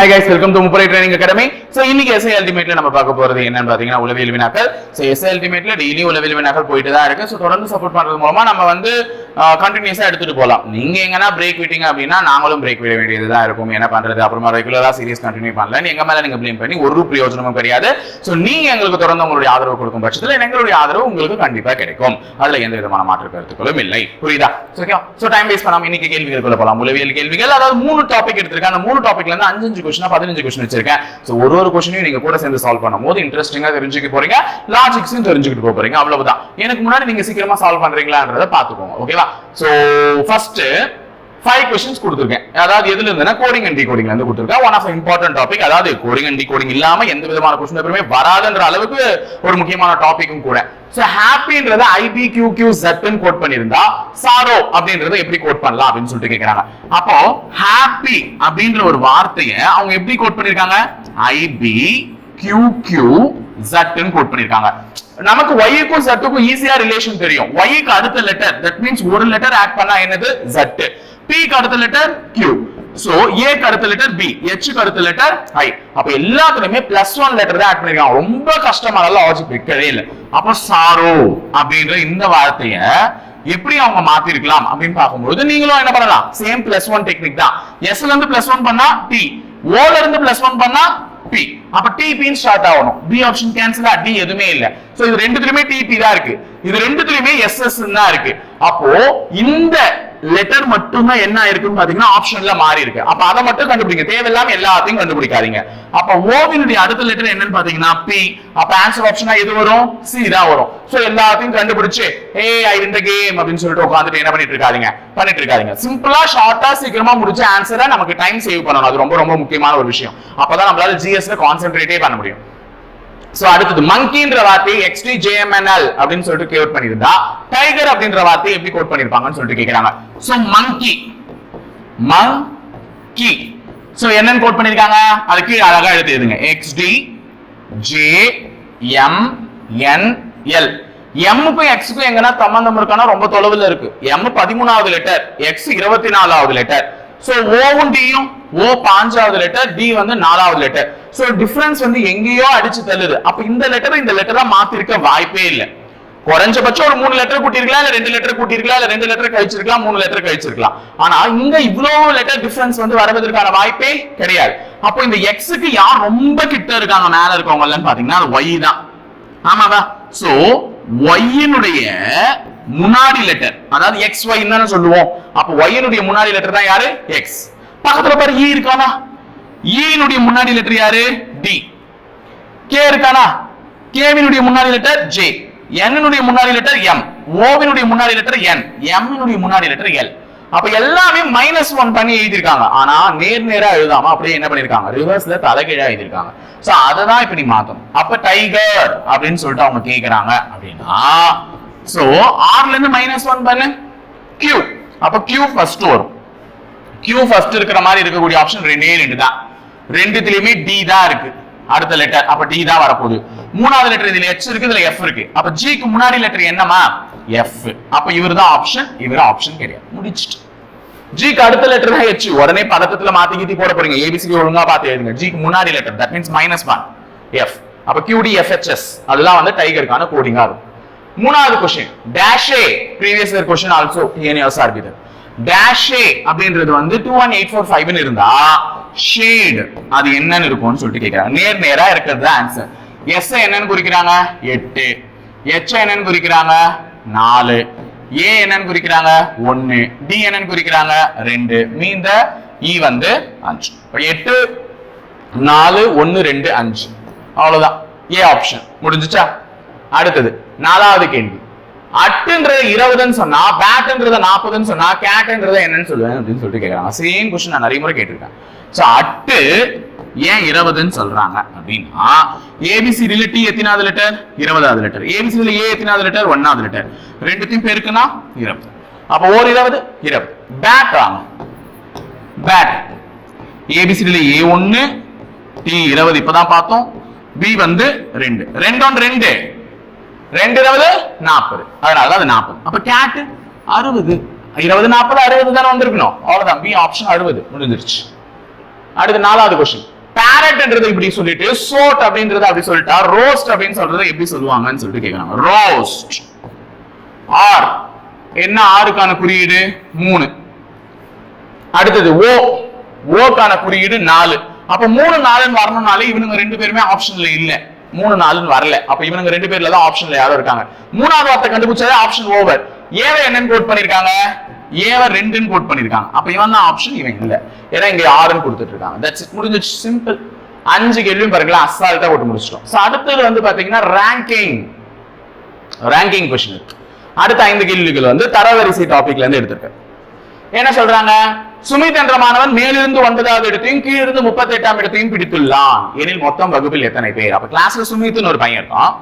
Hi guys welcome to முப்பரை training academy so இன்னைக்கு SI அல்டிமேட்ல நம்ம பார்க்க போறது என்னன்னு பாத்தீங்கன்னா உளவியல் வினாக்கள். சோ எஸ்ஐ அல்டிமேட்ல டெய்லி உளவியல் வினாக்கள் போயிட்டு தான் இருக்கு. சோ தொடர்ந்து சப்போர்ட் பண்றது மூலமா நம்ம வந்து கண்டினியூஸா எடுத்துட்டு போலாம். நீங்க எங்கன்னா பிரேக் விட்டீங்க அப்படின்னா நாங்களும் பிரேக் விட வேண்டியதுதான் இருக்கும். என்ன பண்றது? அப்புறமா ரெகுலரா சீரியஸ் கண்டினியூ பண்ணல. எங்க மேல நீங்க ப்ளேம் பண்ணி ஒரு பிரயோஜனமும் கிடையாது. சோ நீங்க எங்களுக்கு தொடர்ந்து உங்களுடைய ஆதரவு கொடுக்கும் பட்சத்துல எங்களுடைய ஆதரவு உங்களுக்கு கண்டிப்பா கிடைக்கும். அதுல எந்த விதமான மாற்று கருத்துக்களும் இல்லை. புரியுதா? சோ டைம் வேஸ்ட் பண்ணாம இன்னைக்கு கேள்விகளுக்குள்ள போலாம். உளவியல் கேள்விகள் அதாவது மூணு டாபிக் எடுத்திருக்கேன். அந்த மூணு டாபிக்ல இருந்து அஞ்சு கொஸ்டினா பதினஞ்சு கொஸ்டின் வச்சிருக்கேன். ஸோ ஒரு ஒரு கொஸ்டினையும் நீங்க கூட சேர்ந்து சால்வ் பண்ணும்போது இன்ட்ரெஸ்டிங்கா தெரிஞ்சுக்க போறீங்க. லாஜிக்ஸும் தெரிஞ்சுக்கிட்டு போக போறீங்க. அவ்வளவுதான். எனக்கு முன்னாடி நீங்க சீக்கிரமா சால்வ் பண்றீங்களான்றத பாத்துக்கோங்க ஓகேவா சோ ஃபர்ஸ்ட் ஃபைவ் கொஸ்டின்ஸ் கொடுத்துருக்கேன். அதாவது எதுல இருந்துன்னா கோடிங் அண்ட் டிகோடிங்ல இருந்து கொடுத்துருக்கேன். ஒன் ஆஃப் இம்பார்ட்டன்ட் டாபிக் அதாவது கோடிங் அண்ட் டிகோடிங் இல்லாம எந்த விதமான கொஸ்டின் பேப்பருமே வராதுன்ற அளவுக்கு ஒரு முக்கியமான டாபிக்கும் கூட. சோ ஹாப்பின்றத ஐபி கியூ கியூ ஜெட்னு கோட் பண்ணிருந்தா சாரோ அப்படின்றத எப்படி கோட் பண்ணலாம் அப்படின்னு சொல்லிட்டு கேக்குறாங்க. அப்போ ஹாப்பி அப்படின்ற ஒரு வார்த்தையை அவங்க எப்படி கோட் பண்ணிருக்காங்க ஐபி கியூ கியூ ஜெட்னு கோட் பண்ணிருக்காங்க நமக்கு ஒய்க்கும் ஜட்டுக்கும் ஈஸியா ரிலேஷன் தெரியும். ஒய்க்கு அடுத்த லெட்டர் தட் மீன்ஸ் ஒரு லெட்டர் ஆட் பண்ணா என்னது? ஜெட் பிக்கு அடுத்த லெட்டர் கியூ சோ ஏக்கு அடுத்த லெட்டர் பி எச் அடுத்த லெட்டர் ஐ அப்ப எல்லாத்துலயுமே பிளஸ் ஒன் லெட்டர் தான் ஆட் பண்ணிருக்காங்க. ரொம்ப கஷ்டமான லாஜிக் வைக்கவே இல்லை. அப்ப சாரோ அப்படின்ற இந்த வார்த்தைய எப்படி அவங்க மாத்திருக்கலாம் அப்படின்னு பார்க்கும்போது நீங்களும் என்ன பண்ணலாம்? சேம் பிளஸ் ஒன் டெக்னிக் தான். எஸ்ல இருந்து பிளஸ் ஒன் பண்ணா டி ஓல இருந்து பிளஸ் ஒன் பண்ணா பி அப்ப டிபின்னு ஸ்டார்ட் ஆகணும். பி ஆப்ஷன் கேன்சல் டி எதுவுமே இல்ல. சோ இது ரெண்டுத்துலயுமே டிபி தான் இருக்கு. இது ரெண்டுத்துலயுமே எஸ்எஸ் தான் இருக்கு. அப்போ இந்த லெட்டர் மட்டும்தான் என்ன இருக்குன்னு பாத்தீங்கன்னா ஆப்ஷன்ல மாறி இருக்கு. அப்ப அதை மட்டும் கண்டுபிடிங்க. தேவையில்லாம எல்லாத்தையும் கண்டுபிடிக்காதீங்க. அப்ப ஓவினுடைய அடுத்த லெட்டர் என்னன்னு பாத்தீங்கன்னா பி அப்ப ஆன்சர் ஆப்ஷனா எது வரும்? சி தான் வரும். சோ எல்லாத்தையும் கண்டுபிடிச்சு ஏ ஐ இந்த கேம் அப்படின்னு சொல்லிட்டு உட்காந்துட்டு என்ன பண்ணிட்டு இருக்காதீங்க? பண்ணிட்டு இருக்காதீங்க. சிம்பிளா ஷார்ட்டா சீக்கிரமா முடிச்சு ஆன்சரை நமக்கு டைம் சேவ் பண்ணணும். அது ரொம்ப ரொம்ப முக்கியமான ஒரு விஷயம். அப்பதான் நம்மளால ஜிஎஸ்ல கான்சென்ட்ரேட்டே பண்ண முடியும். சோ அடுத்தது மங்கின்ற வார்த்தையை எக்ஸ்டி ஜேஎம்என்எல் அப்படின்னு சொல்லிட்டு கோட் பண்ணிருந்தா டைகர் அப்படின்ற வார்த்தையை எப்படி கோட் பண்ணிருப்பாங்கன்னு சொல்லிட்டு கேக்குறாங்க. சோ மங்கி மங்கி சோ என்னன்னு கோட் பண்ணிருக்காங்க அது கீழே அழகா எழுதிடுங்க XD J M N L எம்முக்கும் எக்ஸுக்கும் எங்கன்னா சம்பந்தம் இருக்கானா? ரொம்ப தொலைவில் இருக்கு. எம் பதிமூணாவது லெட்டர் எக்ஸ் இருபத்தி நாலாவது லெட்டர் சோ ஓவும் டியும் ஓ பாஞ்சாவது லெட்டர் டி வந்து நாலாவது லெட்டர் சோ டிஃபரன்ஸ் வந்து எங்கேயோ அடிச்சு தள்ளுது. அப்ப இந்த லெட்டர் இந்த லெட்டரா மாத்திருக்க வாய்ப்பே இல்லை. குறைஞ்சபட்சம் ஒரு மூணு லெட்டர் கூட்டிருக்கலாம் இல்ல ரெண்டு லெட்டர் கூட்டிருக்கலாம் இல்ல ரெண்டு லெட்டர் கழிச்சிருக்கலாம் மூணு லெட்டர் கழிச்சிருக்கலாம். ஆனா இங்க இவ்வளவு லெட்டர் டிஃபரன்ஸ் வந்து வரவதற்கான வாய்ப்பே கிடையாது. அப்போ இந்த எக்ஸுக்கு யார் ரொம்ப கிட்ட இருக்காங்க மேல இருக்கவங்கன்னு பாத்தீங்கன்னா அது ஒய் தான். ஆமாவா? சோ ஒய்யினுடைய முன்னாடி லெட்டர் அதாவது எக்ஸ் ஒய் சொல்லுவோம். அப்ப ஒய்யினுடைய முன்னாடி லெட்டர் தான் யாரு? எக்ஸ் பக்கத்துல பாரு e ஈ இருக்கானா E ஈனுடைய முன்னாடி லெட்டர் யாரு? டி கே இருக்கானா? கேவினுடைய முன்னாடி லெட்டர் ஜே என்னுடைய முன்னாடி லெட்டர் எம் ஓவினுடைய முன்னாடி லெட்டர் என் எம்னுடைய முன்னாடி லெட்டர் எல் அப்ப எல்லாமே மைனஸ் ஒன் பண்ணி எழுதியிருக்காங்க. ஆனா நேர் நேரா எழுதாம அப்படியே என்ன பண்ணிருக்காங்க ரிவர்ஸ்ல தலைகீழா எழுதியிருக்காங்க. சோ அதை தான் இப்ப நீ மாத்தணும். அப்ப டைகர் அப்படின்னு சொல்லிட்டு அவங்க கேக்குறாங்க அப்படின்னா சோ ஆர்ல இருந்து மைனஸ் ஒன் பண்ணு. கியூ அப்ப கியூ ஃபர்ஸ்ட் வரும். கியூ ஃபர்ஸ்ட் இருக்கிற மாதிரி இருக்கக்கூடிய ஆப்ஷன் ரெண்டே ரெண்டு தான் ரெண்டுத்துலயுமே டி தான் இருக்கு. அடுத்த லெட்டர் அப்ப டி தான் வரப்போகுது. மூணாவது லெட்டர் இதுல எச் இருக்கு இதுல எஃப் இருக்கு. அப்ப ஜிக்கு முன்னாடி லெட்டர் என்னமா எஃப் அப்ப இவர் தான் ஆப்ஷன் இவர் ஆப்ஷன் கிடையாது. முடிச்சுட்டு. ஜிக்கு அடுத்த லெட்டர் தான் ஹெச் உடனே பதக்கத்துல மாத்தி கீத்தி போட போறீங்க. ஏபிசிடி ஒழுங்கா பாத்து எழுதுங்க. ஜிக்கு முன்னாடி letter that means minus one F அப்ப கியூடி எஃப்ஹெச்எஸ் அதுதான் வந்து டைகருக்கான கோடிங்கா இருக்கும் மூணாவது question டேஷே previous year question also DNAS ஆர்பிதர் டேஷே அப்படின்றது வந்து டூ ஒன் எயிட் ஃபோர் ஃபைவ்னு இருந்தா ஷேடு அது என்னன்னு இருக்கும்னு சொல்லிட்டு கேட்கிறாங்க நேர் நேரா இருக்கிறது தான் ஆன்சர் எஸ் என்னன்னு குறிக்கிறாங்க? எட்டு. எச் என்னன்னு குறிக்கிறாங்க? நாலு. ஏ என்னன்னு குறிக்கிறாங்க? ஒன்னு டி என்னன்னு குறிக்கிறாங்க? ரெண்டு. மீந்த இ வந்து அஞ்சு. எட்டு நாலு ஒன்னு ரெண்டு அஞ்சு. அவ்வளவுதான். ஏ ஆப்ஷன் முடிஞ்சுச்சா? அடுத்தது நாலாவது கேள்வி. அட்டுன்றது இருபதுன்னு சொன்னா பேட்டுன்றது நாற்பதுன்னு சொன்னா கேட்டுன்றது என்னன்னு சொல்லுவேன் அப்படின்னு சொல்லிட்டு கேட்கறாங்க சேம் கொஸ்டின் நான் நிறைய முறை கேட்டிருக்கேன். சோ அட்டு ஏன் இருபதுன்னு சொல்றாங்க அப்படின்னா ஏபிசிடில டி எத்தனாவது லிட்டர் இருபதாவது லிட்டர் ஏபிசிடில ஏ எத்தனாவது லிட்டர் ஒன்னாவது லிட்டர் ரெண்டுத்தையும் பேருக்குன்னா இருபது. அப்ப ஓர் இருபது? இருபது. பேட் வாங்க. பேட் ஏபிசிடில ஏ ஒன்னு டி இருபது. இப்பதான் பார்த்தோம். பி வந்து ரெண்டு. ரெண்டு ஒன்று ரெண்டு. ரெண்டு இருபது நாற்பது. அதனால அது நாற்பது. அப்ப கேட்டு அறுபது. இருபது நாற்பது அறுபது தானே வந்திருக்கணும். அவ்வளவுதான். பி ஆப்ஷன் அறுபது. முடிஞ்சிருச்சு. அடுத்து நாலாவது கொஸ்டின் பேரட்ன்றது இப்படி சொல்லிட்டு சோட் அப்படின்றது அப்படி சொல்லிட்டா ரோஸ்ட் அப்படின்னு சொல்றது எப்படி சொல்லுவாங்கன்னு சொல்லிட்டு கேட்கறாங்க ரோஸ்ட் ஆர் என்ன ஆறுக்கான குறியீடு? மூணு. அடுத்தது ஓ ஓக்கான குறியீடு நாலு. அப்ப மூணு நாலுன்னு வரணும்னாலே இவனுங்க ரெண்டு பேருமே ஆப்ஷன்ல இல்லை. மூணு நாலுன்னு வரல. அப்ப இவனுங்க ரெண்டு பேர்ல தான் ஆப்ஷன்ல யாரும் இருக்காங்க. மூணாவது வார்த்தை கண்டுபிடிச்சாலே ஆப்ஷன் ஓவர் ஏவ என்னன்னு கோட் பண்ணிருக்காங்க? ஏவ ரெண்டுன்னு கோட் பண்ணிருக்காங்க. அப்ப இவன் தான் ஆப்ஷன் இவன் இல்ல. ஏன்னா இங்க ஆறுன்னு கொடுத்துட்டு இருக்காங்க. தட்ஸ் முடிஞ்சிச்சு சிம்பிள் அஞ்சு கேள்வியும் பாருங்களேன். அசால்ட்டா போட்டு முடிச்சிட்டோம். சோ அடுத்தது வந்து பாத்தீங்கன்னா ரேங்கிங் ரேங்கிங் கொஸ்டின் அடுத்த ஐந்து கேள்விகள் வந்து தரவரிசை டாபிக்ல இருந்து எடுத்திருக்கேன். என்ன சொல்றாங்க? சுமித் என்ற மாணவன் மேலிருந்து ஒன்பதாவது இடத்தையும் கீழிருந்து முப்பத்தி எட்டாம் இடத்தையும் பிடித்துள்ளான். எனில் மொத்தம் வகுப்பில் எத்தனை பேர்? அப்ப கிளாஸ்ல சுமித்னு ஒரு பையன் இருக்கான்.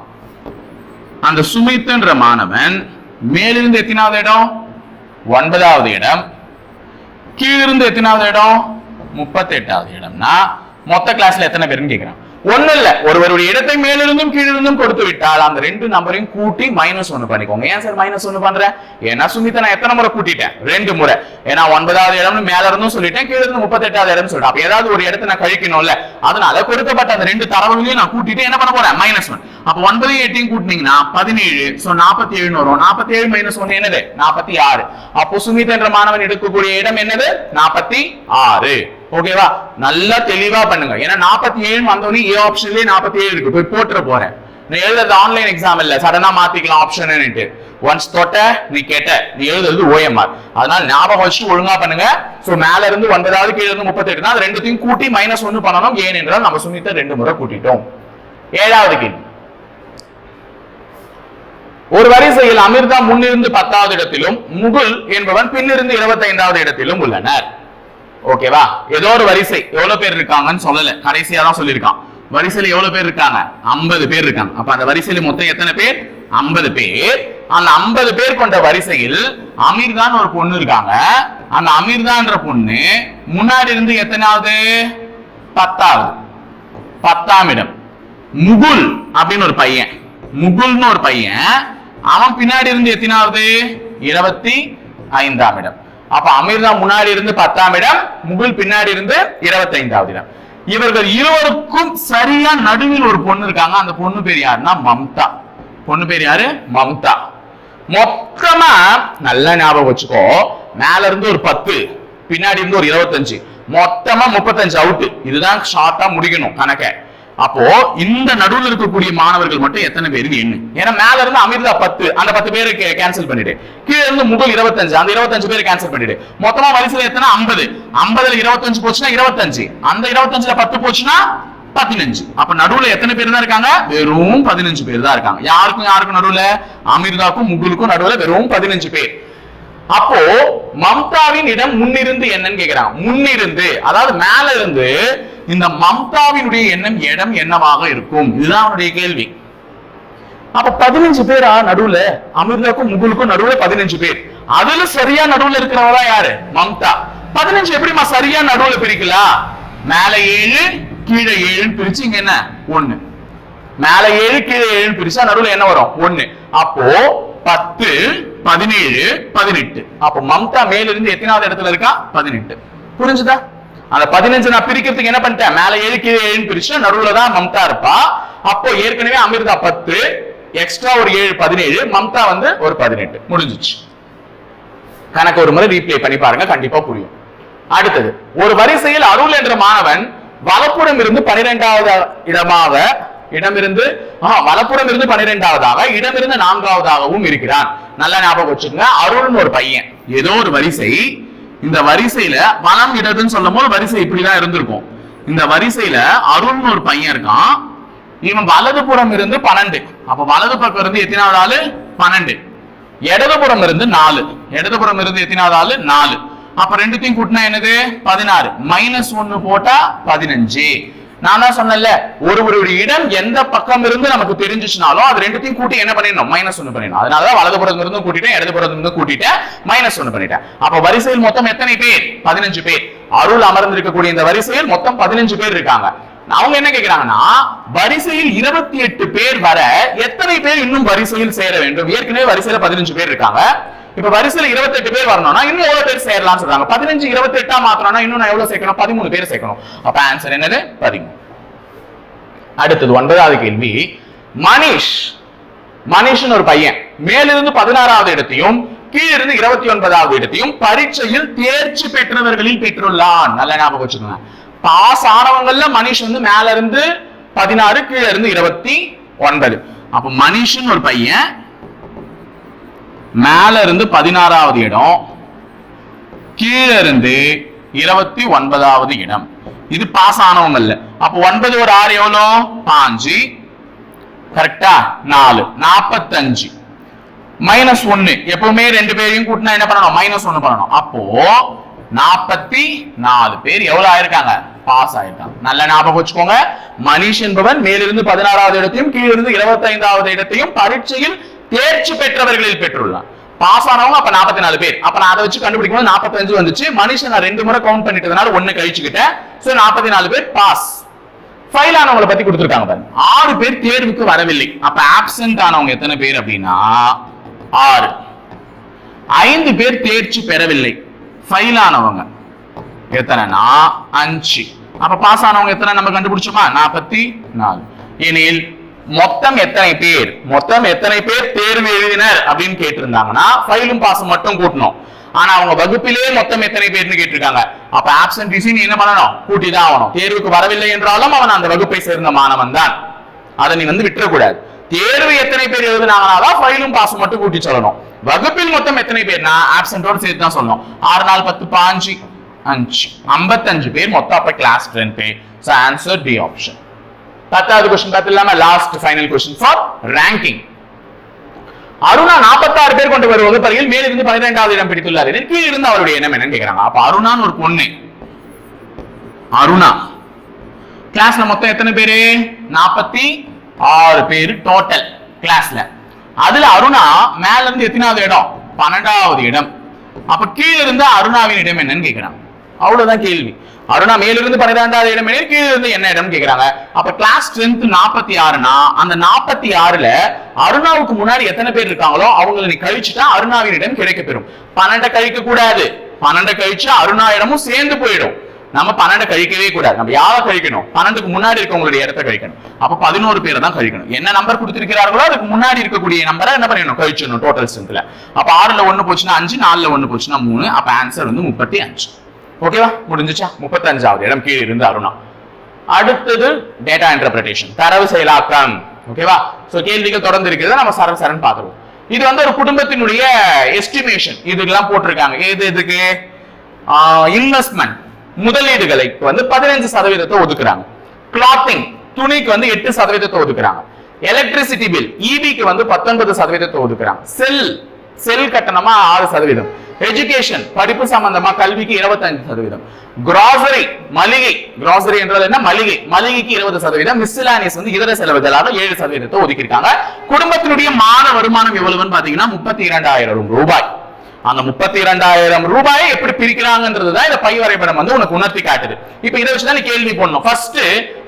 அந்த சுமித் என்ற மாணவன் மேலிருந்து எத்தனாவது இடம்? ஒன்பதாவது இடம். கீழிருந்து எத்தனாவது இடம்? முப்பத்தி எட்டாவது இடம்னா மொத்த கிளாஸ்ல எத்தனை பேருன்னு கேட்கிறான் ஒண்ணு இல்ல ஒருவருடைய இடத்தை மேலிருந்தும் கீழிருந்தும் கொடுத்து விட்டால் அந்த ரெண்டு நம்பரையும் கூட்டி மைனஸ் ஒன்னு பண்ணிக்கோங்க. ஏன் சார் மைனஸ் ஒன்னு பண்றேன் ஏன்னா சுமித்தை நான் எத்தனை முறை கூட்டிட்டேன்? ரெண்டு முறை. ஏன்னா ஒன்பதாவது இடம்னு மேல இருந்தும் சொல்லிட்டேன் கீழ இருந்து முப்பத்தி எட்டாவது இடம் சொல்லிட்டேன். அப்ப ஏதாவது ஒரு இடத்த நான் கழிக்கணும்ல. அதனால கொடுக்கப்பட்ட அந்த ரெண்டு தரவுகளையும் நான் கூட்டிட்டு என்ன பண்ண போறேன்? மைனஸ் ஒன் அப்ப ஒன்பதையும் எட்டையும் கூட்டினீங்கன்னா பதினேழு. சோ நாற்பத்தி ஏழுன்னு வரும். நாற்பத்தி ஏழு மைனஸ் ஒன்று என்னது? நாற்பத்தி ஆறு. அப்போ சுமித் என்ற மாணவன் எடுக்கக்கூடிய இடம் என்னது? நாற்பத்தி ஆறு. ஓகேவா? நல்லா தெளிவா பண்ணுங்க. ஏன்னா நாற்பத்தி ஏழு வந்தோடனே ஏ ஆப்ஷன்லயே நாற்பத்தி ஏழு இருக்கு. போய் போட்டுற போறேன். நீ எழுதுறது ஆன்லைன் எக்ஸாம் இல்ல. சடனா மாத்திக்கலாம் ஆப்ஷன் ஒன்ஸ் தொட்ட நீ கேட்ட. நீ எழுதுறது ஓஎம்ஆர் அதனால ஞாபகம் வச்சு ஒழுங்கா பண்ணுங்க. சோ மேல இருந்து ஒன்பதாவது கீழ இருந்து முப்பத்தி எட்டுனா அது ரெண்டுத்தையும் கூட்டி மைனஸ் ஒன்னு பண்ணணும். ஏனென்றால் நம்ம சுமித்த ரெண்டு முறை கூட்டிட்டோம். ஏழாவது கேள்வி. ஒரு வரிசையில் அமிர்தா முன்னிருந்து பத்தாவது இடத்திலும் முகுல் என்பவன் பின்னிருந்து இருபத்தி ஐந்தாவது இடத்திலும் உள்ளனர். ஓகேவா? ஏதோ ஒரு வரிசை. எவ்வளவு பேர் இருக்காங்கன்னு சொல்லல. கடைசியா தான் சொல்லியிருக்கான். வரிசையில எவ்வளவு பேர் இருக்காங்க? 50 பேர் இருக்காங்க. அப்ப அந்த வரிசையில மொத்தம் எத்தனை பேர்? 50 பேர். அந்த 50 பேர் கொண்ட வரிசையில் அமீர்தான் ஒரு பொண்ணு இருக்காங்க. அந்த அமீர்தான்ற பொண்ணு முன்னாடி இருந்து எத்தனாவது? பத்தாவது. பத்தாம் இடம். முகுல் அப்படின்னு ஒரு பையன். முகுல்னு ஒரு பையன். அவன் பின்னாடி இருந்து எத்தனாவது? இருபத்தி ஐந்தாம் இடம். அப்ப அமீர்தான் முன்னாடி இருந்து பத்தாம் இடம் முகுல் பின்னாடி இருந்து இருபத்தி ஐந்தாவது இடம். இவர்கள் இருவருக்கும் சரியா நடுவில் ஒரு பொண்ணு இருக்காங்க. அந்த பொண்ணு பேர் யாருன்னா மம்தா. பொண்ணு பேர் யாரு? மம்தா. மொத்தமா நல்லா ஞாபகம் வச்சுக்கோ. மேல இருந்து ஒரு பத்து பின்னாடி இருந்து ஒரு இருபத்தஞ்சு. மொத்தமா முப்பத்தஞ்சு அவுட் இதுதான் ஷார்ட்டா முடிக்கணும் கணக்கை. அப்போ இந்த நடுவில் இருக்கக்கூடிய மாணவர்கள் மட்டும் எத்தனை பேர் எண்ணு. ஏன்னா மேல இருந்து அமிர்தா பத்து அந்த பத்து பேரு கேன்சல் பண்ணிட்டு கீழே இருந்து முதல் இருபத்தஞ்சு அந்த இருபத்தஞ்சு பேர் கேன்சல் பண்ணிட்டு மொத்தமா வரிசையில் எத்தனை? ஐம்பது. ஐம்பதுல இருபத்தஞ்சு போச்சுன்னா இருபத்தஞ்சு. அந்த இருபத்தஞ்சுல பத்து போச்சுன்னா பதினஞ்சு. அப்ப நடுவுல எத்தனை பேர் தான் இருக்காங்க? வெறும் பதினஞ்சு பேர் தான் இருக்காங்க. யாருக்கும் யாருக்கும் நடுவுல? அமிர்தாக்கும் முகுலுக்கும் நடுவுல வெறும் பதினஞ்சு பேர். அப்போ மம்தாவின் இடம் முன்னிருந்து என்னன்னு கேக்குறாங்க முன்னிருந்து அதாவது மேல இருந்து இந்த மம்தாவினுடைய எண்ணம் இடம் என்னவாக இருக்கும்? இதுதான் அவனுடைய கேள்வி. அப்ப பதினஞ்சு பேரா நடுவுல? அமிர்தாக்கும் முகுலுக்கும் நடுவுல பதினஞ்சு பேர். அதுல சரியா நடுவுல இருக்கிறவரா யாரு? மம்தா. பதினஞ்சு எப்படிமா சரியா நடுவுல பிரிக்கலாம் மேல ஏழு கீழே ஏழுன்னு பிரிச்சு இங்க என்ன? ஒண்ணு. மேல ஏழு கீழே ஏழுன்னு பிரிச்சா நடுவுல என்ன வரும்? ஒண்ணு. அப்போ பத்து பதினேழு பதினெட்டு. அப்போ மம்தா மேல இருந்து எத்தனாவது இடத்துல இருக்கா? பதினெட்டு. புரிஞ்சுதா? அந்த பதினஞ்சு நான் பிரிக்கிறதுக்கு என்ன பண்ணிட்டேன்? மேல ஏழு கீழே ஏழுன்னு பிரிச்சு நடுவுல தான் மம்தா இருப்பா. அப்போ ஏற்கனவே அமிர்தா பத்து எக்ஸ்ட்ரா ஒரு ஏழு பதினேழு மம்தா வந்து ஒரு பதினெட்டு. முடிஞ்சிச்சு. கணக்கு ஒரு முறை ரீப்ளே பண்ணி பாருங்க கண்டிப்பா புரியும். அடுத்தது ஒரு வரிசையில் அருள் என்ற மாணவன் வலப்புறம் இருந்து பனிரெண்டாவது இடமாக இடமிருந்து வலப்புறம் இருந்து பனிரெண்டாவதாக இடமிருந்து நான்காவதாகவும் இருக்கிறான். நல்லா ஞாபகம் வச்சுக்கோங்க அருள்னு ஒரு பையன். ஏதோ ஒரு வரிசை இந்த வரிசையில பணம் இடதுன்னு சொல்லும் போது வரிசை இப்படிதான் இருந்திருக்கும். இந்த வரிசையில அருள்னு ஒரு பையன் இருக்கான். இவன் வலதுபுறம் இருந்து பன்னெண்டு. அப்ப வலது பக்கம் இருந்து எத்தனாவது ஆளு பன்னெண்டு. இடதுபுறம் இருந்து நாலு. இடதுபுறம் இருந்து எத்தனாவது ஆளு நாலு. அப்ப ரெண்டுத்தையும் கூட்டினா என்னது? பதினாறு. மைனஸ் ஒன்னு போட்டா பதினஞ்சு. நான் தான் சொன்னேன்ல ஒரு ஒரு இடம் எந்த பக்கம் இருந்து நமக்கு தெரிஞ்சிச்சுனாலும் அது ரெண்டுத்தையும் கூட்டி என்ன பண்ணிடணும்? மைனஸ் ஒன்னு பண்ணிடணும். அதனாலதான் வலதுபுறம் இருந்து கூட்டிட்டேன் இடதுபுறம் இருந்து கூட்டிட்டேன் மைனஸ் ஒன்னு பண்ணிட்டேன். அப்ப வரிசையில் மொத்தம் எத்தனை பேர்? பதினஞ்சு பேர். அருள் அமர்ந்திருக்கக்கூடிய இந்த வரிசையில் மொத்தம் பதினஞ்சு பேர் இருக்காங்க. அவங்க என்ன கேக்குறாங்கன்னா வரிசையில் இருபத்தி எட்டு பேர் வர எத்தனை பேர் இன்னும் வரிசையில் சேர வேண்டும்? ஏற்கனவே வரிசையில பதினஞ்சு பேர் இருக்காங்க. இப்ப வரிசையில் இருபத்தெட்டு பேர் வரணும்னா இன்னும் எவ்வளவு பேர் சேரலாம்னு சொல்றாங்க? பதினஞ்சு இருபத்தி எட்டா மாத்தணும்னா இன்னும் நான் எவ்வளவு சேர்க்கணும்? பதிமூணு பேர் சேர்க்கணும். அப்ப ஆன்சர் என்னது? பதிமூணு. அடுத்தது ஒன்பதாவது கேள்வி. மனிஷ் மனிஷ்னு ஒரு பையன் மேலிருந்து பதினாறாவது இடத்தையும் கீழிருந்து இருபத்தி ஒன்பதாவது இடத்தையும் பரீட்சையில் தேர்ச்சி பெற்றவர்களில் பெற்றுள்ளான். நல்ல ஞாபகம் வச்சுக்கோங்க. பாஸ் ஆனவங்கள்ல மனிஷ் வந்து மேல இருந்து பதினாறு கீழ இருந்து இருபத்தி ஒன்பது. அப்ப மனிஷ்னு ஒரு பையன் மேல இருந்து பதினாறாவது இடம் கீழ இருந்து இருபத்தி ஒன்பதாவது இடம். இது பாஸ் ஆனவங்க இல்ல. அப்ப ஒன்பது ஒரு ஆறு எவ்வளோ? பாஞ்சு. கரெக்டா நாலு. நாப்பத்தஞ்சு. மைனஸ் ஒன்னு. எப்பவுமே ரெண்டு பேரையும் கூட்டினா என்ன பண்ணணும்? மைனஸ் ஒன்னு பண்ணணும். அப்போ நாற்பத்தி நாலு பேர் எவ்வளவு ஆயிருக்காங்க? பாஸ் ஆயிருக்காங்க. நல்ல ஞாபகம் வச்சுக்கோங்க. மனிஷ் என்பவன் மேலிருந்து பதினாறாவது இடத்தையும் கீழிருந்து இருபத்தி ஐந்தாவது இடத்தையும் பரீட்சையில் தேர்ச்சி பெற்றவர்களில் பெற்றுள்ளான். பாஸ் ஆனவங்க அப்ப நாற்பத்தி நாலு பேர். அப்ப நான் அதை வச்சு கண்டுபிடிக்கும் போது நாற்பத்தஞ்சு வந்துச்சு. மனுஷன் நான் ரெண்டு முறை கவுண்ட் பண்ணிட்டதுனால ஒண்ணு கழிச்சுக்கிட்டேன். சோ நாற்பத்தி நாலு பேர் பாஸ் ஃபைல் ஆனவங்களை பத்தி கொடுத்துருக்காங்க பாருங்க. ஆறு பேர் தேர்வுக்கு வரவில்லை. அப்ப ஆப்சென்ட் ஆனவங்க எத்தனை பேர் அப்படின்னா? ஆறு. ஐந்து பேர் தேர்ச்சி பெறவில்லை. ஃபைல் ஆனவங்க எத்தனைனா அஞ்சு. அப்ப பாஸ் ஆனவங்க எத்தனை நம்ம கண்டுபிடிச்சோமா? நாற்பத்தி நாலு எனில் மொத்தம் எத்தனை பேர்? மொத்தம் எத்தனை பேர் தேர்வு எழுதினர் அப்படின்னு கேட்டிருந்தாங்கன்னா ஃபைலும் பாஸ் மட்டும் கூட்டணும். ஆனா அவங்க வகுப்பிலே மொத்தம் எத்தனை பேர்னு கேட்டிருக்காங்க. அப்ப ஆப்சன்டிசி நீ என்ன பண்ணணும்? கூட்டி தான் ஆகணும். தேர்வுக்கு வரவில்லை என்றாலும் அவன் அந்த வகுப்பை சேர்ந்த மாணவன் தான். அதை நீ வந்து விட்டுறக்கூடாது. தேர்வு எத்தனை பேர் எழுதுனாங்கனாதான் ஃபைலும் பாஸ் மட்டும் கூட்டி சொல்லணும். வகுப்பில் மொத்தம் எத்தனை பேர்னா ஆப்சென்டோட சேர்த்து தான் சொல்லணும். ஆறு நாள் பத்து பாஞ்சு அஞ்சு ஐம்பத்தஞ்சு பேர் மொத்தம் அப்ப கிளாஸ் டென் பேர் ஸோ ஆன்சர் டி ஆப்ஷன் பத்தாவது question பார்த்துலாம last final question for ranking Aruna 46 பேர் கொண்டு வரும் வகுப்பறையில் மேலிருந்து பன்னிரெண்டாவது இடம் பிடித்துள்ளார். கீழ் இருந்து அவருடைய எண்ணம் என்னன்னு கேக்குறாங்க அப்ப அருணான்னு ஒரு பொண்ணு. அருணா. கிளாஸ்ல மொத்தம் எத்தனை பேரு? நாற்பத்தி ஆறு பேரு டோட்டல் கிளாஸ்ல அதுல அருணா மேல இருந்து எத்தனாவது இடம்? பன்னெண்டாவது இடம். அப்ப கீழ இருந்து அருணாவின் இடம் என்னன்னு கேட்கிறான் அவ்வளவுதான் கேள்வி. அருணா மேலிருந்து பன்னிரெண்டாவது இடம் எனில் கீழ இருந்து என்ன இடம் கேக்குறாங்க? அப்ப கிளாஸ் ஸ்ட்ரென்த் நாற்பத்தி ஆறுனா அந்த நாற்பத்தி ஆறுல அருணாவுக்கு முன்னாடி எத்தனை பேர் இருக்காங்களோ அவங்களை நீ கழிச்சுட்டா அருணாவின் இடம் கிடைக்க பெறும். பன்னெண்டை கழிக்க கூடாது. பன்னெண்டை கழிச்சா அருணா இடமும் சேர்ந்து போயிடும். நம்ம பன்னெண்டு கழிக்கவே கூடாது. நம்ம யாரை கழிக்கணும்? பன்னெண்டுக்கு முன்னாடி இருக்கவங்களுடைய இடத்த கழிக்கணும். அப்ப பதினோரு பேரை தான் கழிக்கணும். என்ன நம்பர் கொடுத்திருக்கிறார்களோ அதுக்கு முன்னாடி இருக்கக்கூடிய நம்பரை என்ன பண்ணணும் கழிச்சிடணும் டோட்டல் ஸ்ட்ரென்த்ல அப்ப ஆறுல ஒண்ணு போச்சுன்னா அஞ்சு நாலுல ஒண்ணு போச்சுன்னா மூணு. அப்ப ஆன்சர் வந்து முப்பத்தி அஞ்சு. ஓகேவா முடிஞ்சுச்சா? முப்பத்தஞ்சாவது இடம் கீழே இருந்து அருணா. அடுத்தது டேட்டா இன்டர்பிரேஷன் தரவு செயலாக்கம். ஓகேவா சோ கேள்விகள் தொடர்ந்து இருக்கிறத நம்ம சரண் சரண் பார்த்துருவோம். இது வந்து ஒரு குடும்பத்தினுடைய எஸ்டிமேஷன் இதுக்கெல்லாம் போட்டிருக்காங்க. எது எதுக்கு? இன்வெஸ்ட்மெண்ட் முதலீடுகளை வந்து பதினஞ்சு சதவீதத்தை ஒதுக்குறாங்க. கிளாத்திங் துணிக்கு வந்து எட்டு சதவீதத்தை ஒதுக்குறாங்க. எலக்ட்ரிசிட்டி பில் இபிக்கு வந்து பத்தொன்பது சதவீதத்தை ஒதுக்குறாங்க. செல் செல் கட்டணமா ஆறு சதவீதம். எஜுகேஷன் படிப்பு சம்பந்தமா கல்விக்கு இருபத்தஞ்சு சதவீதம். கிராசரி மளிகை. கிராசரி என்றது என்ன? மளிகை. மளிகைக்கு இருபது சதவீதம். மிஸ்லானியஸ் வந்து இதர செலவுகளாக ஏழு சதவீதத்தை ஒதுக்கியிருக்காங்க. குடும்பத்தினுடைய மாத வருமானம் எவ்வளவுன்னு பாத்தீங்கன்னா முப்பத்தி இரண்டாயிரம் ரூபாய். அந்த முப்பத்தி இரண்டாயிரம் ரூபாயை எப்படி பிரிக்கிறாங்கன்றது தான் இந்த பை வரைபடம் வந்து உனக்கு உணர்த்தி காட்டுது. இப்ப இதை வச்சு தான் கேள்வி போடணும். ஃபர்ஸ்ட்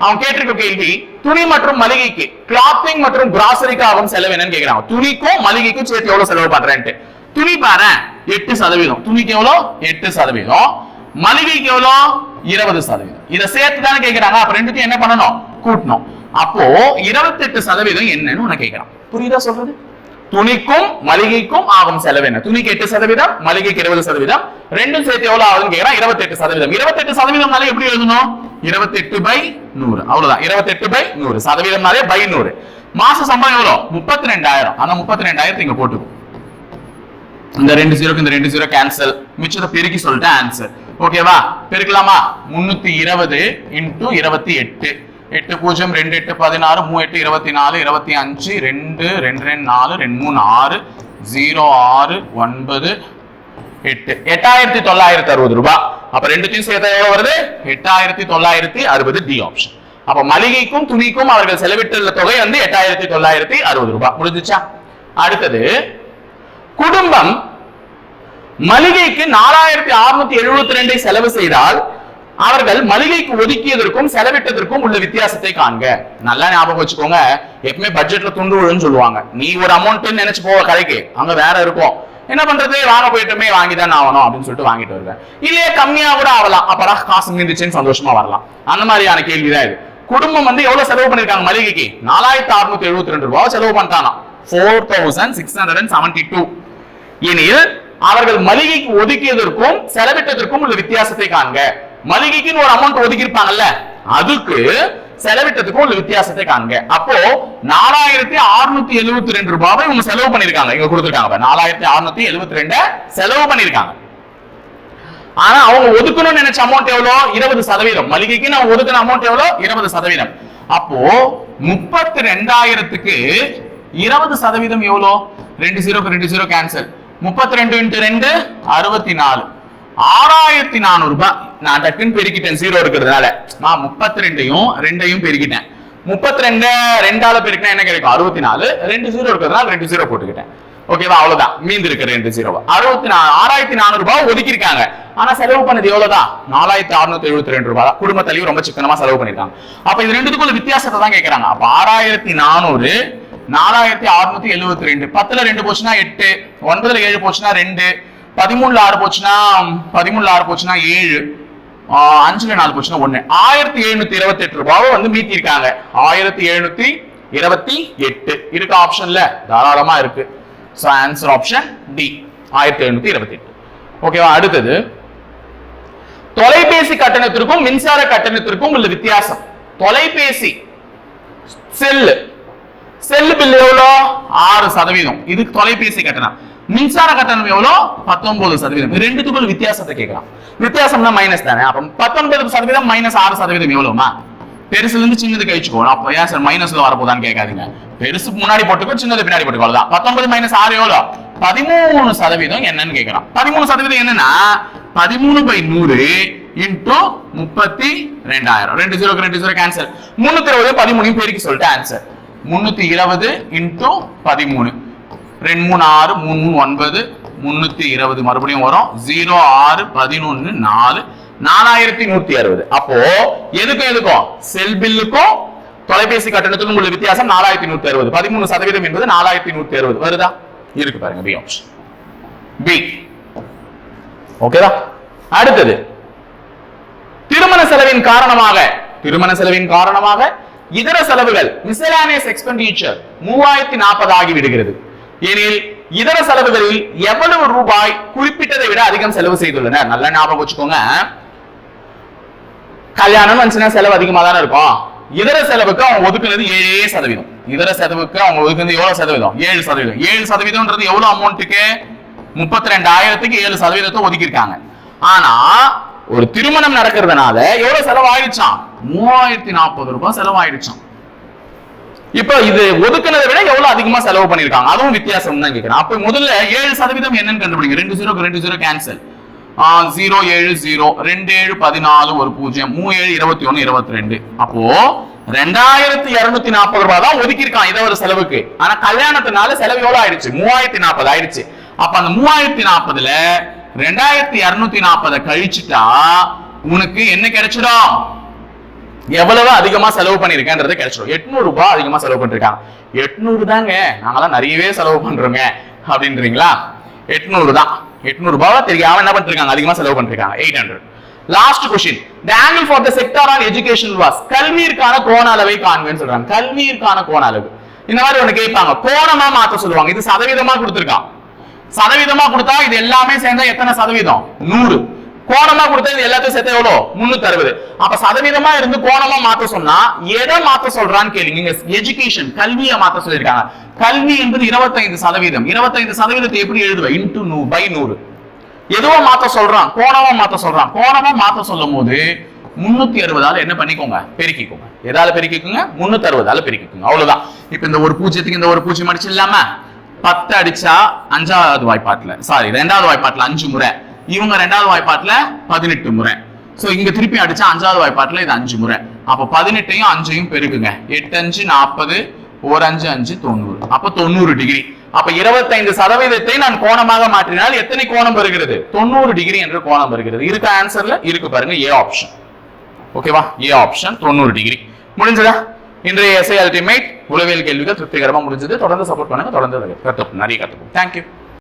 அவன் கேட்டிருக்க கேள்வி துணி மற்றும் மளிகைக்கு கிளாத்திங் மற்றும் கிராசரிக்கு ஆகும் செலவு என்னன்னு கேக்குறாங்க துணிக்கும் மளிகைக்கும் சேர்த்து எவ்வளவு செலவு பண்றேன்ட்டு. துணி பாரு எட்டு சதவீதம். துணிக்கு எவ்வளோ? எட்டு சதவீதம். மளிகைக்கு எவ்வளோ? இருபது சதவீதம். இதை சேர்த்து தானே கேட்கிறாங்க அப்ப ரெண்டுத்தையும் என்ன பண்ணணும்? கூட்டணும். அப்போ இருபத்தெட்டு சதவீதம் என்னன்னு உனக்கு கேட்கிறான் புரியுதா சொல்றது? துணிக்கும் மளிகைக்கும் ஆகும் செலவு என்ன? துணிக்கு எட்டு சதவீதம் மளிகைக்கு இருபது சதவீதம். ரெண்டும் சேர்த்து எவ்வளவு ஆகுதுன்னு கேக்குறான்? இருபத்தெட்டு சதவீதம். இருபத்தெட்டு சதவீதம்னாலே எப்படி எழுதணும்? இருபத்தெட்டு பை நூறு. அவ்வளவுதான். இருபத்தெட்டு பை நூறு. சதவீதம்னாலே பை நூறு. மாச சம்பளம் எவ்வளவு முப்பத்தி ரெண்டாயிரம். அந்த முப்பத்தி ரெண்டாயிரத்தை இங்க போட்டுக்கும் இந்த ரெண்டு ஜீரோக்கு இந்த ரெண்டு ஜீரோ கேன்சல் மிச்சத்தை பெருக்கி சொல்லிட்டேன் ஆன்சர் ஓகேவா பெருக்கலாமா? முன்னூத்தி இருபது இன்டூ இருபத்தி எட்டு. எட்டு பூஜ்ஜியம் ரெண்டு எட்டு பதினாறு மூ எட்டு இருபத்தி நாலு இருபத்தி அஞ்சு ரெண்டு ரெண்டு ரெண்டு நாலு ரெண்டு மூணு ஆறு ஜீரோ ஆறு ஒன்பது எட்டு. எட்டாயிரத்தி தொள்ளாயிரத்தி அறுபது ரூபாய் அப்ப ரெண்டுத்தையும் சேர்த்தா எவ்வளவு வருது? எட்டாயிரத்தி தொள்ளாயிரத்தி அறுபது டி ஆப்ஷன் அப்ப மளிகைக்கும் துணிக்கும் அவர்கள் செலவிட்டுள்ள தொகை வந்து எட்டாயிரத்தி தொள்ளாயிரத்தி அறுபது ரூபாய் முடிஞ்சிச்சா? அடுத்தது குடும்பம் மளிகைக்கு நாலாயிரத்தி அறுநூத்தி எழுபத்தி ரெண்டை செலவு செய்தால் அவர்கள் மளிகைக்கு ஒதுக்கியதற்கும் செலவிட்டதற்கும் உள்ள வித்தியாசத்தை காண்க. நல்லா ஞாபகம் வச்சுக்கோங்க. எப்பவுமே பட்ஜெட்ல துண்டு விழுன்னு சொல்லுவாங்க. நீ ஒரு அமௌண்ட் நினைச்சு போவ கடைக்கு. அங்க வேற இருக்கும். என்ன பண்றது? வாங்க போயிட்டுமே வாங்கி தான் ஆகணும் அப்படின்னு சொல்லிட்டு வாங்கிட்டு வருவேன். இல்லையே கம்மியா கூட ஆகலாம். அப்படா காசு நின்றுச்சுன்னு சந்தோஷமா வரலாம். அந்த மாதிரியான கேள்விதான் இது. குடும்பம் வந்து எவ்வளவு செலவு பண்ணிருக்காங்க மளிகைக்கு? நாலாயிரத்தி அறுநூத்தி எழுபத்தி ரெண்டு ரூபாய் செலவு பண்ணிட்டானா four thousand six hundred and seventy two எனில் அவர்கள் மளிகைக்கு ஒதுக்கியதற்கும் செலவிட்டதற்கும் உள்ள வித்தியாசத்தை காண்க. மளிகைக்குன்னு ஒரு அமௌண்ட் ஒதுக்கி இருப்பாங்கல்ல அதுக்கு செலவிட்டதுக்கும் உள்ள வித்தியாசத்தை காண்க. அப்போ நாலாயிரத்தி அறுநூத்தி எழுபத்தி ரெண்டு ரூபாவை இவங்க செலவு பண்ணிருக்காங்க இங்க கொடுத்துருக்காங்க நாலாயிரத்தி அறுநூத்தி எழுபத்தி ரெண்ட செலவு பண்ணிருக்காங்க ஆனா அவங்க ஒதுக்கணும்னு நினைச்ச அமௌண்ட் எவ்வளவு இருபது சதவீதம். மளிகைக்கு நான் ஒதுக்கின அமௌண்ட் எவ்வளவு இருபது சதவீதம். அப்போ முப்பத்தி ரெண்டாயிரத்துக்கு இருபது சதவீதம் எவ்வளோ? ரெண்டு ஜீரோக்கு ரெண்டு ஜீரோ கேன்சல் முப்பத்தி ரெண்டு இன்ட்டு ரெண்டு அறுபத்தி நாலு ஆறாயிரத்தி நானூறு ரூபாய். நான் டக்குன்னு பெருக்கிட்டேன் ஜீரோ இருக்கிறதுனால நான் முப்பத்தி ரெண்டையும் ரெண்டையும் பெருக்கிட்டேன். முப்பத்தி ரெண்டு ரெண்டால பெருக்கினா என்ன கிடைக்கும்? அறுபத்தி நாலு ரெண்டு ஜீரோ இருக்கிறதுனால ரெண்டு ஜீரோ போட்டுக்கிட்டேன். ஓகேவா அவ்வளவுதான். மீந்து இருக்கிற ரெண்டு ஜீரோ அறுபத்தி நாலு ஆறாயிரத்தி நானூறு ரூபாய் ஒதுக்கி இருக்காங்க ஆனா செலவு பண்ணது எவ்வளவுதான்? நாலாயிரத்தி அறுநூத்தி எழுபத்தி ரெண்டு ரூபாய். தான் குடும்ப தலைவர் ரொம்ப சிக்கனமா செலவு பண்ணிருக்காங்க அப்ப இது ரெண்டுத்துக்குள்ள வித்தியாசத்தை தான் கேட்கறாங்க அப்ப ஆறாயிரத்தி நானூறு நாலாயிரத்தி அறுநூத்தி எழுபத்தி ரெண்டு. பத்துல ரெண்டு போச்சுன்னா எட்டு ஒன்பதுல ஏழு போச்சுன்னா ரெண்டு பதிமூணுல ஆறு போச்சுன்னா பதிமூணுல ஆறு போச்சுன்னா ஏழு அஞ்சுல நாலு போச்சுன்னா ஒண்ணு. ஆயிரத்தி எழுநூத்தி இருபத்தி எட்டு ரூபாவை வந்து மீட்டி இருக்காங்க ஆயிரத்தி எழுநூத்தி இருபத்தி எட்டு. இருக்க ஆப்ஷன்ல தாராளமா இருக்கு. ஸோ ஆன்சர் ஆப்ஷன் டி ஆயிரத்தி எழுநூத்தி இருபத்தி எட்டு ஓகேவா அடுத்தது. தொலைபேசி கட்டணத்திற்கும் மின்சார கட்டணத்திற்கும் உள்ள வித்தியாசம். தொலைபேசி செல்லு. செல்லு பில் எவ்வளோ? ஆறு சதவீதம். இது தொலைபேசி கட்டணம். மின்சார கட்டணம் எவ்வளோ? பத்தொன்பது சதவீதம். ரெண்டுத்துக்குள்ள வித்தியாசத்தை கேட்கலாம். வித்தியாசம்னா மைனஸ் தானே. அப்போ பத்தொன்பது சதவீதம் மைனஸ் ஆறு சதவீதம் எவ்வளவுமா பெருசுல இருந்து சின்னது கழிச்சுக்கோ அப்போ ஏன் சார் மைனஸ்ல வரப்போதான்னு கேட்காதீங்க. பெருசு முன்னாடி போட்டுக்கோ சின்னது பின்னாடி போட்டுக்கோ. அவ்வளவுதான். பத்தொன்பது மைனஸ் ஆறு எவ்வளோ? பதிமூணு சதவீதம் என்னன்னு கேட்கலாம். பதிமூணு சதவீதம் என்னன்னா பதிமூணு பை நூறு இன்டூ முப்பத்தி ரெண்டாயிரம். ரெண்டு ஜீரோக்கு ரெண்டு ஜீரோ கேன்சல் முன்னூத்தி இருபது பதிமூணையும் பெருக்கி சொல்லிட்டு ஆன்சர் முன்னூத்தி இருபது இன்ட்டு பதிமூணு. ரெண்டு மூணு ஆறு மூணு மூணு ஒன்பது முன்னூத்தி இருபது மறுபடியும் வரும். ஜீரோ ஆறு பதினொன்னு நாலு. நாலாயிரத்தி நூத்தி அறுபது. அப்போ எதுக்கும் எதுக்கும்? செல் பில்லுக்கும் தொலைபேசி கட்டணத்துக்கும் உள்ள வித்தியாசம் நாலாயிரத்தி நூத்தி அறுபது. பதிமூணு சதவீதம் என்பது நாலாயிரத்தி நூத்தி அறுபது. வருதா? இருக்கு பாருங்க பி ஆப்ஷன் பி ஓகேவா அடுத்தது. திருமண செலவின் காரணமாக திருமண செலவின் காரணமாக இதர செலவுகள் மிசலானியஸ் எக்ஸ்பெண்டிச்சர் மூவாயிரத்தி நாற்பது ஆகி விடுகிறது. எனில் இதர செலவுகளில் எவ்வளவு ரூபாய் குறிப்பிட்டதை விட அதிகம் செலவு செய்துள்ளனர். நல்ல ஞாபகம் வச்சுக்கோங்க. கல்யாணம் வந்துச்சுன்னா செலவு அதிகமா தானே இருக்கும். இதர செலவுக்கு அவங்க ஒதுக்குனது ஏழே சதவீதம். இதர செலவுக்கு அவங்க ஒதுக்குனது எவ்வளவு சதவீதம்? ஏழு சதவீதம். ஏழு சதவீதம்ன்றது எவ்வளவு அமௌண்ட்டுக்கு முப்பத்தி ரெண்டாயிரத்துக்கு ஏழு சதவீதத்தை ஒதுக்கியிருக்காங்க. ஆனா ஒரு திருமணம் நடக்கிறதுனால எவ்வளவு செலவு ஆயிடுச்சான் மூவாயிரத்தி நாற்பது ரூபாய் செலவாயிடுச்சாம் இப்போ இது ஒதுக்குனதை விட எவ்வளவு அதிகமா செலவு பண்ணிருக்காங்க அதுவும் வித்தியாசம் தான் கேட்கிறேன் அப்ப முதல்ல ஏழு சதவீதம் என்னன்னு கண்டுபிடிங்க. ரெண்டு ஜீரோக்கு ரெண்டு ஜீரோ கேன்சல் ஜீரோ ஏழு ஜீரோ ரெண்டு ஏழு பதினாலு ஒரு பூஜ்ஜியம். மூணு ஏழு இருபத்தி ஒண்ணு இருபத்தி ரெண்டு அப்போ ரெண்டாயிரத்தி இருநூத்தி நாற்பது ரூபாய் தான் ஒதுக்கியிருக்கான் இதை ஒரு செலவுக்கு. ஆனா கல்யாணத்தினால செலவு எவ்வளவு ஆயிடுச்சு? மூவாயிரத்தி நாற்பது ஆயிடுச்சு. அப்ப அந்த மூவாயிரத்தி நாற்பதுல ரெண்டாயிரத்தி இருநூத்தி நாற்பதை கழிச்சுட்டா உனக்கு என்ன கிடைச்சிடும்? எவ்வளவு அதிகமா செலவு பண்ணிருக்கேன்றது கிடைச்சிடும் எட்நூறு ரூபாய் அதிகமா செலவு பண்ணிருக்காங்க. எட்நூறு தாங்க. நாங்கெல்லாம் நிறையவே செலவு பண்றோங்க. அப்படின்றீங்களா? எட்நூறு தான். எட்நூறு ரூபாய் தெரியாம. என்ன பண்ணிருக்காங்க? அதிகமா செலவு பண்ணிருக்காங்க. Eight hundred last question the angle for the sector on education was கல்வியிற்கான கோண அளவை காண்பேன்னு சொல்றாங்க. கல்வியிற்கான கோண அளவு. இந்த மாதிரி ஒண்ணு கேட்பாங்க. கோணமா மாத்த சொல்லுவாங்க. இது சதவீதமா கொடுத்துருக்கான். சதவீதமா கொடுத்தா இது எல்லாமே சேர்ந்தா எத்தனை சதவீதம்? நூறு. கோணமா கொடுத்தது எல்லாத்தையும் சேர்த்து எவ்வளவு? முன்னூத்தி அறுபது அப்ப சதவீதமா இருந்து கோணமா மாத்த சொன்னா எதை மாத்த சொல்றான்னு கேளுங்க. எஜுகேஷன் கல்வியை மாத்த சொல்லியிருக்காங்க. கல்வி என்பது இருபத்தைந்து சதவீதம். இருபத்தைந்து சதவீதத்தை எப்படி எழுதுவேன் இன்டு நூ பை நூறு. எதுவோ மாத்த சொல்றான்? கோணமா மாத்த சொல்றான். கோணமா மாத்த சொல்லும் போது முன்னூத்தி அறுபதால என்ன பண்ணிக்கோங்க? பெருக்கிக்கோங்க. எதால பெருக்கிக்கோங்க? முன்னூத்தி அறுபதால பெருக்கிக்கோங்க. அவ்வளவுதான். இப்ப இந்த ஒரு பூஜ்ஜியத்துக்கு இந்த ஒரு பூஜ்ஜியம் அடிச்சு இல்லாம பத்து அடிச்சா அஞ்சாவது வாய்ப்பாட்டுல. சாரி ரெண்டாவது வாய்ப்பாட்டுல அஞ்சு முறை. இவங்க ரெண்டாவது வாய்ப்பாட்டுல பதினெட்டு முறை. சோ இங்க திருப்பி அடிச்சா அஞ்சாவது வாய்ப்பாட்டுல இது அஞ்சு முறை. அப்ப பதினெட்டையும் அஞ்சையும் பெருக்குங்க. எட்டு அஞ்சு நாற்பது ஒரு அஞ்சு அஞ்சு தொண்ணூறு. அப்ப தொண்ணூறு டிகிரி. அப்ப இருபத்தைந்து சதவீதத்தை நான் கோணமாக மாற்றினால் எத்தனை கோணம் வருகிறது? தொண்ணூறு டிகிரி என்ற கோணம் வருகிறது. இருக்க ஆன்சர்ல இருக்கு பாருங்க ஏ ஆப்ஷன் ஓகேவா ஏ ஆப்ஷன் தொண்ணூறு டிகிரி. முடிஞ்சதா? இன்றைய எஸ்ஐ அல்டிமேட் உளவியல் கேள்விகள் திருப்திகரமா முடிஞ்சது. தொடர்ந்து சப்போர்ட் பண்ணுங்க. தொடர்ந்து கத்துப்போம் நிறைய கத்துப்போம் தேங்க்யூ